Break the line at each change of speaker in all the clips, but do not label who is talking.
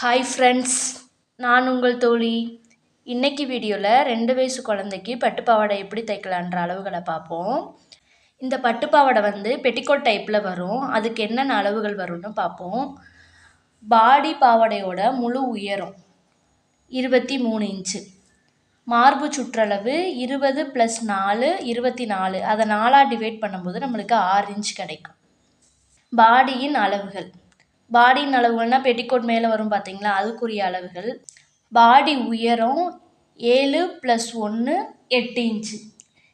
Hi friends நான் உங்கள் தோழி. இன்றைக்கி வீடியோவில் ரெண்டு வயசு குழந்தைக்கு பட்டு பாவாடை எப்படி தைக்கலான்ற அளவுகளை பார்ப்போம். இந்த பட்டு பாவாடை வந்து பெட்டிக்கோட் டைப்பில் வரும். அதுக்கு என்னென்ன அளவுகள் வரும்னு பார்ப்போம். பாடி பாவாடையோட முழு உயரம் இருபத்தி மூணு இன்ச்சு. மார்பு சுற்றளவு இருபது ப்ளஸ் நாலு இருபத்தி நாலு. அதை நாலாக டிவைட் பண்ணும்போது நம்மளுக்கு ஆறு இன்ச் கிடைக்கும். பாடியின் அளவுகள். பாடியின் அளவுகள்னால் பெட்டிக்கோட் மேலே வரும் பார்த்தீங்களா அதுக்குரிய அளவுகள். பாடி உயரம் ஏழு ப்ளஸ் ஒன்று எட்டு இன்ச்சு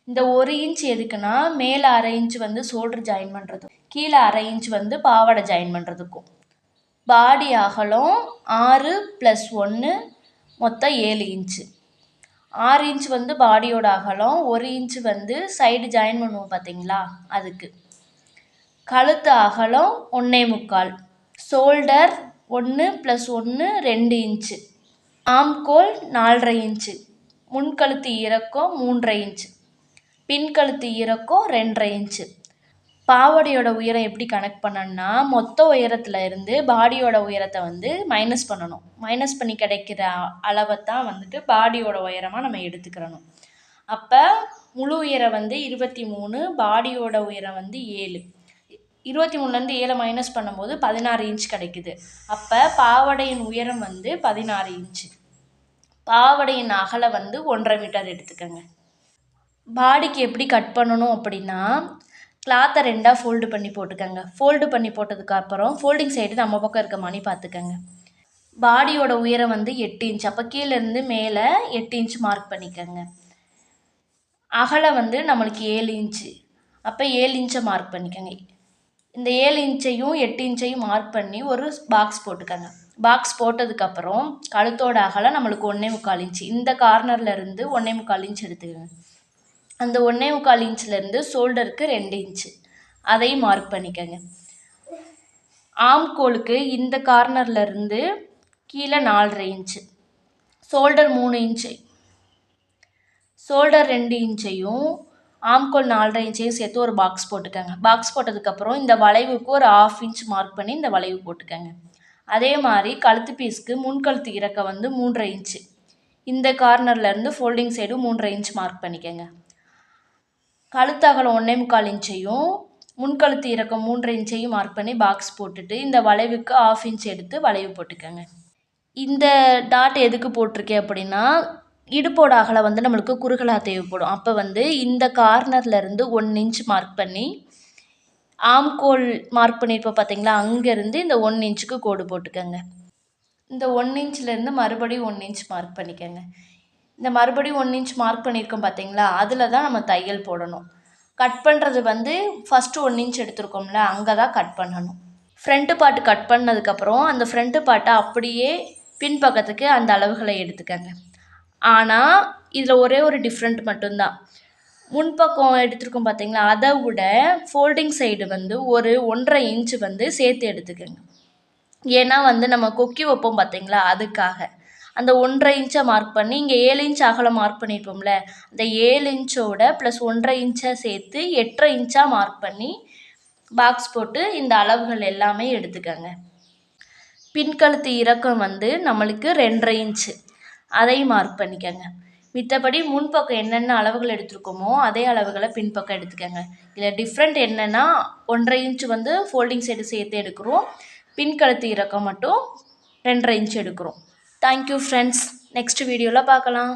இந்த ஒரு இன்ச் எதுக்குன்னா மேலே அரை இன்ச் வந்து ஷோல்டர் ஜாயின் பண்ணுறதுக்கும் கீழே அரை இன்ச் வந்து பாவாடை ஜாயின் பண்ணுறதுக்கும் பாடி அகலம் ஆறு ப்ளஸ் ஒன்று மொத்தம் ஏழு இன்ச்சு ஆறு இன்ச் வந்து பாடியோட அகலம் ஒரு இன்ச் வந்து சைடு ஜாயின் பண்ணுவோம் பார்த்தீங்களா அதுக்கு. கழுத்து அகலம் ஒன்றே முக்கால். ஷோல்டர் ஒன்று ப்ளஸ் ஒன்று ரெண்டு இன்ச்சு ஆம்கோல் நாலரை இன்ச்சு முன்கழுத்து இறக்கம் மூன்றரை இன்ச்சு பின்கழுத்து இறக்கம் ரெண்டரை இன்ச்சு பாவாடையோட உயரம் எப்படி கனெக்ட் பண்ணணும்னா மொத்த உயரத்தில் இருந்து பாடியோட உயரத்தை வந்து மைனஸ் பண்ணணும். மைனஸ் பண்ணி கிடைக்கிற அளவை தான் வந்துட்டு பாடியோட உயரமாக நம்ம எடுத்துக்கிறணும். அப்போ முழு உயரம் வந்து இருபத்தி மூணு பாடியோட உயரம் வந்து ஏழு. இருபத்தி மூணுலேருந்து ஏழை மைனஸ் பண்ணும்போது பதினாறு இன்ச் கிடைக்குது. அப்போ பாவடையின் உயரம் வந்து பதினாறு இன்ச்சு பாவடையின் அகலை வந்து ஒன்றரை மீட்டர் எடுத்துக்கோங்க. பாடிக்கு எப்படி கட் பண்ணணும் அப்படின்னா கிளாத்தை ரெண்டாக ஃபோல்டு பண்ணி போட்டுக்கோங்க. ஃபோல்டு பண்ணி போட்டதுக்கப்புறம் ஃபோல்டிங் சைடு நம்ம பக்கம் இருக்க மாதிரி பார்த்துக்கோங்க. பாடியோட உயரம் வந்து எட்டு இன்ச் அப்போ கீழேருந்து மேலே எட்டு இன்ச் மார்க் பண்ணிக்கோங்க. அகலை வந்து நம்மளுக்கு ஏழு இன்ச்சு அப்போ ஏழு இன்ச்சை மார்க் பண்ணிக்கோங்க. இந்த ஏழு இன்ச்சையும் எட்டு இன்ச்சையும் மார்க் பண்ணி ஒரு பாக்ஸ் போட்டுக்கோங்க. பாக்ஸ் போட்டதுக்கப்புறம் கழுத்தோட அகலம் நம்மளுக்கு ஒன்றே முக்கால் இன்ச்சு. இந்த கார்னர்லேருந்து ஒன்றே முக்கால் இன்ச் எடுத்துக்கோங்க. அந்த ஒன்றே முக்கால் இன்ச்லேருந்து ஷோல்டருக்கு ரெண்டு இன்ச்சு. அதையும் மார்க் பண்ணிக்கோங்க. ஆம்கோலுக்கு இந்த கார்னர்லேருந்து கீழே நாலரை இன்ச்சு. ஷோல்டர் மூணு இன்ச்சு. ஷோல்டர் ரெண்டு இன்ச்சையும் ஆம்கோல் நாலரை இன்ச்சையும் சேர்த்து ஒரு பாக்ஸ் போட்டுக்கோங்க. பாக்ஸ் போட்டதுக்கப்புறம் இந்த வளைவுக்கு ஒரு ஆஃப் இன்ச் மார்க் பண்ணி இந்த வளைவு போட்டுக்கோங்க. அதே மாதிரி கழுத்து பீஸ்க்கு முன்கழுத்து இறக்க வந்து மூன்றரை இன்ச்சு இந்த கார்னர்லேருந்து ஃபோல்டிங் சைடும் மூன்றரை இன்ச் மார்க் பண்ணிக்கோங்க. கழுத்து அகலம் ஒன்றே முக்கால் இன்ச்சையும் முன்கழுத்து இறக்கம் மூன்றரை இன்ச்சையும் மார்க் பண்ணி பாக்ஸ் போட்டுட்டு இந்த வளைவுக்கு ஆஃப் இன்ச் எடுத்து வளைவு போட்டுக்கோங்க. இந்த டாட் எதுக்கு போட்டிருக்கேன் அப்படின்னா இடுப்போட அகலம் வந்து நம்மளுக்கு குறுகலாக தேவைப்படும். அப்போ வந்து இந்த கார்னர்லேருந்து ஒன் இன்ச் மார்க் பண்ணி ஆம்கோல் மார்க் பண்ணியிருப்போம் பார்த்தீங்களா அங்கேருந்து இந்த ஒன் இன்ச்சுக்கு கோடு போட்டுக்கோங்க. இந்த ஒன் இன்ச்லேருந்து மறுபடியும் ஒன் இன்ச் மார்க் பண்ணிக்கோங்க. இந்த மறுபடியும் ஒன் இன்ச் மார்க் பண்ணியிருக்கோம் பார்த்தீங்களா அதில் தான் நம்ம தையல் போடணும். கட் பண்ணுறது வந்து ஃபஸ்ட்டு ஒன் இன்ச் எடுத்திருக்கோம்ல அங்கே தான் கட் பண்ணணும். ஃப்ரண்ட்டு பாட்டு கட் பண்ணதுக்கப்புறம் அந்த ஃப்ரண்ட்டு பார்ட்டை அப்படியே பின்பக்கத்துக்கு அந்த அளவுகளை எடுத்துக்கோங்க. ஆனால் இதில் ஒரே ஒரு டிஃப்ரெண்ட் மட்டும்தான். முன்பக்கம் எடுத்துருக்கோம் பார்த்தீங்களா அதை விட ஃபோல்டிங் சைடு வந்து ஒரு ஒன்றரை இன்ச்சு வந்து சேர்த்து எடுத்துக்கோங்க. ஏன்னா வந்து நம்ம கொக்கி வைப்போம் பார்த்தீங்களா அதுக்காக. அந்த ஒன்றரை இன்ச்சை மார்க் பண்ணி இங்கே ஏழு இன்ச் அகலம் மார்க் பண்ணியிருப்போம்ல அந்த ஏழு இன்ச்சோட ப்ளஸ் ஒன்றரை இன்ச்சை சேர்த்து எட்டரை இன்ச்சாக மார்க் பண்ணி பாக்ஸ் போட்டு இந்த அளவுகள் எல்லாமே எடுத்துக்கோங்க. பின்கழுத்து இறக்கம் வந்து நம்மளுக்கு ரெண்டரை இன்ச்சு அதையும் மார்க் பண்ணிக்கோங்க. மித்தபடி முன்பக்கம் என்னென்ன அளவுகள் எடுத்திருக்கோமோ அதே அளவுகளை பின்பக்கம் எடுத்துக்கோங்க. இதில் டிஃப்ரெண்ட் என்னென்னா ஒன்றரை இன்ச் வந்து ஃபோல்டிங் சைடு சேர்த்து எடுக்கிறோம். பின்கழுத்து இறக்கம் மட்டும் ரெண்டரை இன்ச் எடுக்கிறோம். தேங்க்யூ ஃப்ரெண்ட்ஸ் நெக்ஸ்ட் வீடியோவில் பார்க்கலாம்.